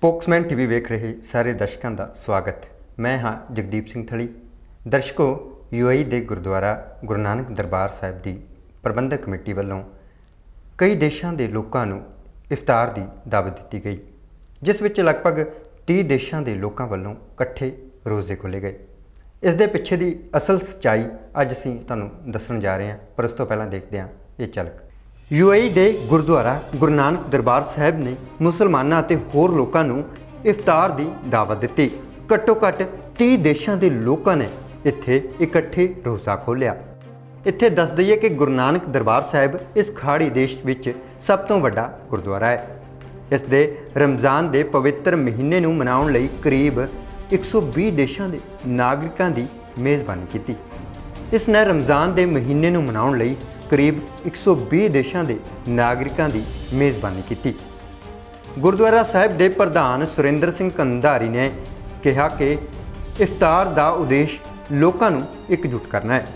Spokesman TV ਵੇਖ ਰਹੇ ਸਾਰੇ ਦਰਸ਼ਕਾਂ ਦਾ ਸਵਾਗਤ ਮੈਂ ਹਾਂ ਜਗਦੀਪ ਸਿੰਘ ਥਲੀ। ਦਰਸ਼ਕੋ ਯੂਏਈ ਦੇ ਗੁਰਦੁਆਰਾ ਗੁਰੂ ਨਾਨਕ ਦਰਬਾਰ ਸਾਹਿਬ ਦੀ ਪ੍ਰਬੰਧਕ ਕਮੇਟੀ ਵੱਲੋਂ ਕਈ ਦੇਸ਼ਾਂ ਦੇ ਲੋਕਾਂ ਨੂੰ ਇਫਤਾਰ ਦੀ ਦਾਵਤ ਦਿੱਤੀ ਗਈ, ਜਿਸ ਵਿੱਚ ਲਗਭਗ 30 ਦੇਸ਼ਾਂ ਦੇ ਲੋਕਾਂ ਵੱਲੋਂ ਇਕੱਠੇ ਰੋਜ਼ੇ ਖੋਲੇ ਗਏ। ਇਸ ਦੇ ਪਿੱਛੇ ਦੀ ਅਸਲ ਸਚਾਈ ਅੱਜ ਅਸੀਂ ਤੁਹਾਨੂੰ ਦੱਸਣ ਜਾ ਰਹੇ ਹਾਂ, ਪਰ ਉਸ ਤੋਂ ਪਹਿਲਾਂ ਦੇਖਦੇ ਹਾਂ ਇਹ ਝਲਕ। ਯੂਏਈ ਦੇ ਗੁਰਦੁਆਰਾ ਗੁਰੂ ਨਾਨਕ ਦਰਬਾਰ ਸਾਹਿਬ ਨੇ ਮੁਸਲਮਾਨਾਂ ਅਤੇ ਹੋਰ ਲੋਕਾਂ ਨੂੰ ਇਫਤਾਰ ਦੀ ਦਾਵਤ ਦਿੱਤੀ। ਘੱਟੋ ਘੱਟ 30 ਦੇਸ਼ਾਂ ਦੇ ਲੋਕਾਂ ਨੇ ਇੱਥੇ ਇਕੱਠੇ ਰੋਜ਼ਾ ਖੋਲ੍ਹਿਆ। ਇੱਥੇ ਦੱਸ ਦਈਏ ਕਿ ਗੁਰੂ ਨਾਨਕ ਦਰਬਾਰ ਸਾਹਿਬ ਇਸ ਖਾੜੀ ਦੇਸ਼ ਵਿੱਚ ਸਭ ਤੋਂ ਵੱਡਾ ਗੁਰਦੁਆਰਾ ਹੈ। ਇਸ ਦੇ ਰਮਜ਼ਾਨ ਦੇ ਪਵਿੱਤਰ ਮਹੀਨੇ ਨੂੰ ਮਨਾਉਣ ਲਈ ਕਰੀਬ 120 ਦੇਸ਼ਾਂ ਦੇ ਨਾਗਰਿਕਾਂ ਦੀ ਮੇਜ਼ਬਾਨੀ ਕੀਤੀ। ਇਸ ਨੇ ਰਮਜ਼ਾਨ ਦੇ ਮਹੀਨੇ ਨੂੰ ਮਨਾਉਣ ਲਈ ਕਰੀਬ 120 ਦੇਸ਼ਾਂ ਦੇ ਨਾਗਰਿਕਾਂ ਦੀ ਮੇਜ਼ਬਾਨੀ ਕੀਤੀ। ਗੁਰਦੁਆਰਾ ਸਾਹਿਬ ਦੇ ਪ੍ਰਧਾਨ ਸੁਰਿੰਦਰ ਸਿੰਘ ਕੰਧਾਰੀ ਨੇ ਕਿਹਾ ਕਿ ਇਫਤਾਰ ਦਾ ਉਦੇਸ਼ ਲੋਕਾਂ ਨੂੰ ਇਕਜੁੱਟ ਕਰਨਾ ਹੈ।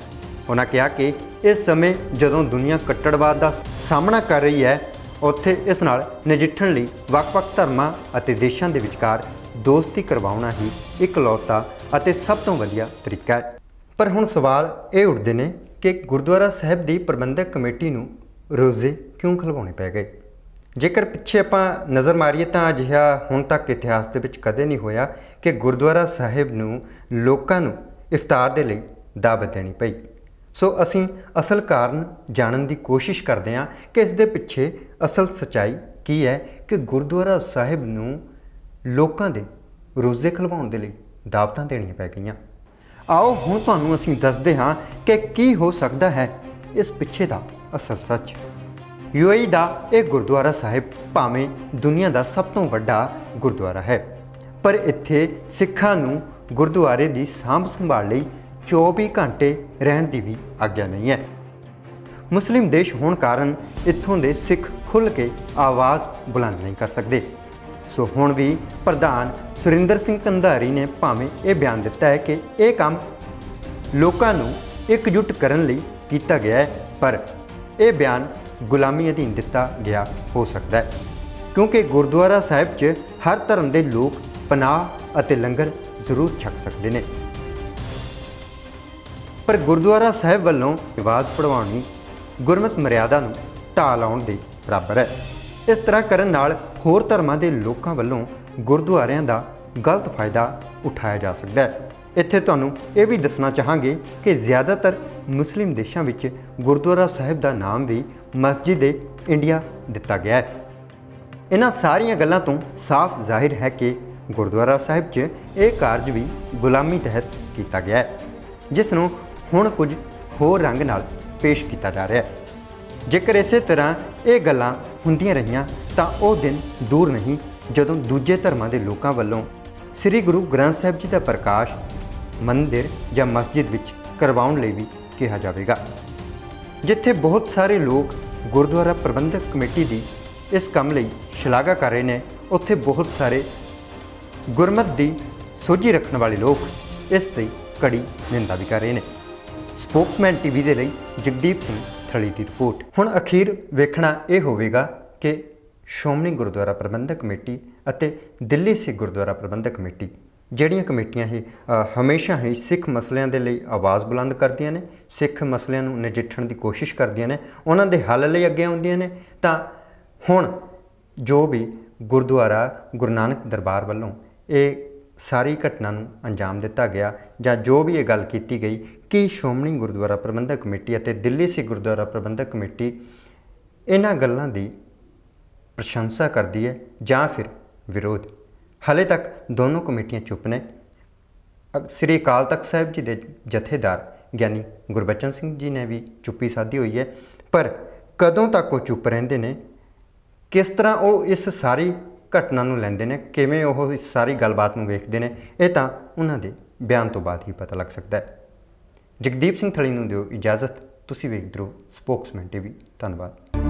ਉਹਨਾਂ ਕਿਹਾ ਕਿ ਇਸ ਸਮੇਂ ਜਦੋਂ ਦੁਨੀਆ ਕੱਟੜਵਾਦ ਦਾ ਸਾਹਮਣਾ ਕਰ ਰਹੀ ਹੈ, ਉੱਥੇ ਇਸ ਨਾਲ ਨਜਿੱਠਣ ਲਈ ਵੱਖ-ਵੱਖ ਧਰਮਾਂ ਅਤੇ ਦੇਸ਼ਾਂ ਦੇ ਵਿਚਕਾਰ ਦੋਸਤੀ ਕਰਵਾਉਣਾ ਹੀ ਇਕਲੌਤਾ ਅਤੇ ਸਭ ਤੋਂ ਵਧੀਆ ਤਰੀਕਾ ਹੈ। ਪਰ ਹੁਣ ਸਵਾਲ ਇਹ ਉੱਠਦੇ ਨੇ ਕਿ ਗੁਰਦੁਆਰਾ ਸਾਹਿਬ ਦੀ ਪ੍ਰਬੰਧਕ ਕਮੇਟੀ ਨੂੰ ਰੋਜ਼ੇ ਕਿਉਂ ਖਲਵਾਉਣੇ ਪੈ ਗਏ? ਜੇਕਰ ਪਿੱਛੇ ਆਪਾਂ ਨਜ਼ਰ ਮਾਰੀਏ ਤਾਂ ਅਜਿਹਾ ਹੁਣ ਤੱਕ ਇਤਿਹਾਸ ਦੇ ਵਿੱਚ ਕਦੇ ਨਹੀਂ ਹੋਇਆ ਕਿ ਗੁਰਦੁਆਰਾ ਸਾਹਿਬ ਨੂੰ ਲੋਕਾਂ ਨੂੰ ਇਫਤਾਰ ਦੇ ਲਈ ਦਾਵਤ ਦੇਣੀ ਪਈ। ਸੋ ਅਸੀਂ ਅਸਲ ਕਾਰਨ ਜਾਣਨ ਦੀ ਕੋਸ਼ਿਸ਼ ਕਰਦੇ ਹਾਂ ਕਿ ਇਸ ਦੇ ਪਿੱਛੇ ਅਸਲ ਸਚਾਈ ਕੀ ਹੈ ਕਿ ਗੁਰਦੁਆਰਾ ਸਾਹਿਬ ਨੂੰ ਲੋਕਾਂ ਦੇ ਰੋਜ਼ੇ ਖਲਵਾਉਣ ਦੇ ਲਈ ਦਾਵਤਾਂ ਦੇਣੀਆਂ ਪੈ ਗਈਆਂ। ਆਓ ਹੁਣ ਤੁਹਾਨੂੰ ਅਸੀਂ ਦੱਸਦੇ ਹਾਂ ਕਿ ਕੀ ਹੋ ਸਕਦਾ ਹੈ ਇਸ ਪਿੱਛੇ ਦਾ ਅਸਲ ਸੱਚ। ਯੂਏਈ ਦਾ ਇਹ ਗੁਰਦੁਆਰਾ ਸਾਹਿਬ ਭਾਵੇਂ ਦੁਨੀਆ ਦਾ ਸਭ ਤੋਂ ਵੱਡਾ ਗੁਰਦੁਆਰਾ ਹੈ, ਪਰ ਇੱਥੇ ਸਿੱਖਾਂ ਨੂੰ ਗੁਰਦੁਆਰੇ ਦੀ ਸਾਂਭ ਸੰਭਾਲ ਲਈ 24 ਘੰਟੇ ਰਹਿਣ ਦੀ ਵੀ ਆਗਿਆ ਨਹੀਂ ਹੈ। ਮੁਸਲਿਮ ਦੇਸ਼ ਹੋਣ ਕਾਰਨ ਇੱਥੋਂ ਦੇ ਸਿੱਖ ਖੁੱਲ੍ਹ ਕੇ ਆਵਾਜ਼ ਬੁਲੰਦ ਨਹੀਂ ਕਰ ਸਕਦੇ। ਸੋ ਹੁਣ ਵੀ ਪ੍ਰਧਾਨ ਸੁਰਿੰਦਰ ਸਿੰਘ ਕੰਧਾਰੀ ਨੇ ਭਾਵੇਂ ਇਹ ਬਿਆਨ ਦਿੱਤਾ ਹੈ ਕਿ ਇਹ ਕੰਮ ਲੋਕਾਂ ਨੂੰ ਇਕਜੁੱਟ ਕਰਨ ਲਈ ਕੀਤਾ ਗਿਆ ਹੈ, ਪਰ ਇਹ ਬਿਆਨ ਗੁਲਾਮੀ ਅਧੀਨ ਦਿੱਤਾ ਗਿਆ ਹੋ ਸਕਦਾ ਹੈ। ਕਿਉਂਕਿ ਗੁਰਦੁਆਰਾ ਸਾਹਿਬ 'ਚ ਹਰ ਧਰਮ ਦੇ ਲੋਕ ਪਨਾਹ ਅਤੇ ਲੰਗਰ ਜ਼ਰੂਰ ਛਕ ਸਕਦੇ ਨੇ। ਪਰ ਗੁਰਦੁਆਰਾ ਸਾਹਿਬ ਵੱਲੋਂ ਆਵਾਜ਼ ਪੜਵਾਉਣੀ ਗੁਰਮਤ ਮਰਿਆਦਾ ਨੂੰ ਢਾਹ ਲਾਉਣ ਦੇ ਬਰਾਬਰ ਹੈ। ਇਸ ਤਰ੍ਹਾਂ ਕਰਨ ਨਾਲ ਹੋਰ ਧਰਮਾਂ ਦੇ ਲੋਕਾਂ ਵੱਲੋਂ ਗੁਰਦੁਆਰਿਆਂ ਦਾ ਗਲਤ ਫਾਇਦਾ ਉਠਾਇਆ ਜਾ ਸਕਦਾ ਹੈ। ਇੱਥੇ ਤੁਹਾਨੂੰ ਇਹ ਵੀ ਦੱਸਣਾ ਚਾਹਾਂਗੇ ਕਿ ਜ਼ਿਆਦਾਤਰ ਮੁਸਲਿਮ ਦੇਸ਼ਾਂ ਵਿੱਚ ਗੁਰਦੁਆਰਾ ਸਾਹਿਬ ਦਾ ਨਾਮ ਵੀ ਮਸਜਿਦ ਏ ਇੰਡੀਆ ਦਿੱਤਾ ਗਿਆ ਹੈ। ਇਹਨਾਂ ਸਾਰੀਆਂ ਗੱਲਾਂ ਤੋਂ ਸਾਫ਼ ਜ਼ਾਹਿਰ ਹੈ ਕਿ ਗੁਰਦੁਆਰਾ ਸਾਹਿਬ 'ਚ ਇਹ ਕਾਰਜ ਵੀ ਗੁਲਾਮੀ ਤਹਿਤ ਕੀਤਾ ਗਿਆ ਹੈ, ਜਿਸ ਨੂੰ ਹੁਣ ਕੁਝ ਹੋਰ ਰੰਗ ਨਾਲ ਪੇਸ਼ ਕੀਤਾ ਜਾ ਰਿਹਾ ਹੈ। ਜੇਕਰ ਇਸੇ ਤਰ੍ਹਾਂ ਇਹ ਗੱਲਾਂ ਹੁੰਦੀਆਂ ਰਹੀਆਂ ਤਾਂ ਉਹ ਦਿਨ ਦੂਰ ਨਹੀਂ, ਜਦੋਂ ਦੂਜੇ ਧਰਮਾਂ ਦੇ ਲੋਕਾਂ ਵੱਲੋਂ ਸ੍ਰੀ ਗੁਰੂ ਗ੍ਰੰਥ ਸਾਹਿਬ ਜੀ ਦਾ ਪ੍ਰਕਾਸ਼ ਮੰਦਿਰ ਜਾਂ ਮਸਜਿਦ ਵਿੱਚ ਕਰਵਾਉਣ ਲਈ ਵੀ ਕਿਹਾ ਜਾਵੇਗਾ। ਜਿੱਥੇ ਬਹੁਤ ਸਾਰੇ ਲੋਕ ਗੁਰਦੁਆਰਾ ਪ੍ਰਬੰਧਕ ਕਮੇਟੀ ਦੀ ਇਸ ਕੰਮ ਲਈ ਸ਼ਲਾਘਾ ਕਰ ਰਹੇ ਨੇ, ਉੱਥੇ ਬਹੁਤ ਸਾਰੇ ਗੁਰਮਤ ਦੀ ਸੋਝੀ ਰੱਖਣ ਵਾਲੇ ਲੋਕ ਇਸ ਦੀ ਕੜੀ ਨਿੰਦਾ ਵੀ ਕਰ ਰਹੇ ਨੇ। ਸਪੋਕਸਮੈਨ ਟੀਵੀ ਦੇ ਲਈ ਜਗਦੀਪ ਸਿੰਘ ਥਲੀ ਦੀ ਰਿਪੋਰਟ। ਹੁਣ ਅਖੀਰ ਵੇਖਣਾ ਇਹ ਹੋਵੇਗਾ ਕਿ ਸ਼੍ਰੋਮਣੀ ਗੁਰਦੁਆਰਾ ਪ੍ਰਬੰਧਕ ਕਮੇਟੀ ਅਤੇ ਦਿੱਲੀ ਸਿੱਖ ਗੁਰਦੁਆਰਾ ਪ੍ਰਬੰਧਕ ਕਮੇਟੀ, ਜਿਹੜੀਆਂ ਕਮੇਟੀਆਂ ਇਹ ਹਮੇਸ਼ਾ ਹੀ ਸਿੱਖ ਮਸਲਿਆਂ ਦੇ ਲਈ ਆਵਾਜ਼ ਬੁਲੰਦ ਕਰਦੀਆਂ ਨੇ, ਸਿੱਖ ਮਸਲਿਆਂ ਨੂੰ ਨਜਿੱਠਣ ਦੀ ਕੋਸ਼ਿਸ਼ ਕਰਦੀਆਂ ਨੇ, ਉਹਨਾਂ ਦੇ ਹੱਲ ਲਈ ਅੱਗੇ ਆਉਂਦੀਆਂ ਨੇ, ਤਾਂ ਹੁਣ ਜੋ ਵੀ ਗੁਰਦੁਆਰਾ ਗੁਰੂ ਨਾਨਕ ਦਰਬਾਰ ਵੱਲੋਂ ਇਹ ਸਾਰੀ ਘਟਨਾ ਨੂੰ ਅੰਜਾਮ ਦਿੱਤਾ ਗਿਆ ਜਾਂ ਜੋ ਵੀ ਇਹ ਗੱਲ ਕੀਤੀ ਗਈ ਕਿ ਸ਼੍ਰੋਮਣੀ ਗੁਰਦੁਆਰਾ ਪ੍ਰਬੰਧਕ ਕਮੇਟੀ ਅਤੇ ਦਿੱਲੀ ਸਿੱਖ ਗੁਰਦੁਆਰਾ ਪ੍ਰਬੰਧਕ ਕਮੇਟੀ ਇਹਨਾਂ ਗੱਲਾਂ ਦੀ ਪ੍ਰਸ਼ੰਸਾ ਕਰਦੀ ਹੈ ਜਾਂ ਫਿਰ ਵਿਰੋਧ। ਹਲੇ ਤੱਕ ਦੋਨੋਂ ਕਮੇਟੀਆਂ ਚੁੱਪ ਨੇ। ਸ੍ਰੀ ਅਕਾਲ ਤਖਤ ਸਾਹਿਬ ਜੀ ਦੇ ਜਥੇਦਾਰ ਗਿਆਨੀ ਗੁਰਬਚਨ ਸਿੰਘ ਜੀ ਨੇ ਵੀ ਚੁੱਪੀ ਸਾਧੀ ਹੋਈ ਹੈ। ਪਰ ਕਦੋਂ ਤੱਕ ਉਹ ਚੁੱਪ ਰਹਿੰਦੇ ਨੇ? ਕਿਸ ਤਰ੍ਹਾਂ ਉਹ ਇਸ ਸਾਰੀ ਘਟਨਾ ਨੂੰ ਲੈਂਦੇ ਨੇ? ਕਿਵੇਂ ਉਹ ਇਸ ਸਾਰੀ ਗੱਲਬਾਤ ਨੂੰ ਵੇਖਦੇ ਨੇ? ਇਹ ਤਾਂ ਉਹਨਾਂ ਦੇ ਬਿਆਨ ਤੋਂ ਬਾਅਦ ਹੀ ਪਤਾ ਲੱਗ ਸਕਦਾ ਹੈ। ਜਗਦੀਪ ਸਿੰਘ ਥਲੀ ਨੂੰ ਦਿਓ ਇਜਾਜ਼ਤ। ਤੁਸੀਂ ਵੇਖਦੇ ਰਹੋ ਸਪੋਕਸਮੈਨ ਟੀਵੀ। ਧੰਨਵਾਦ।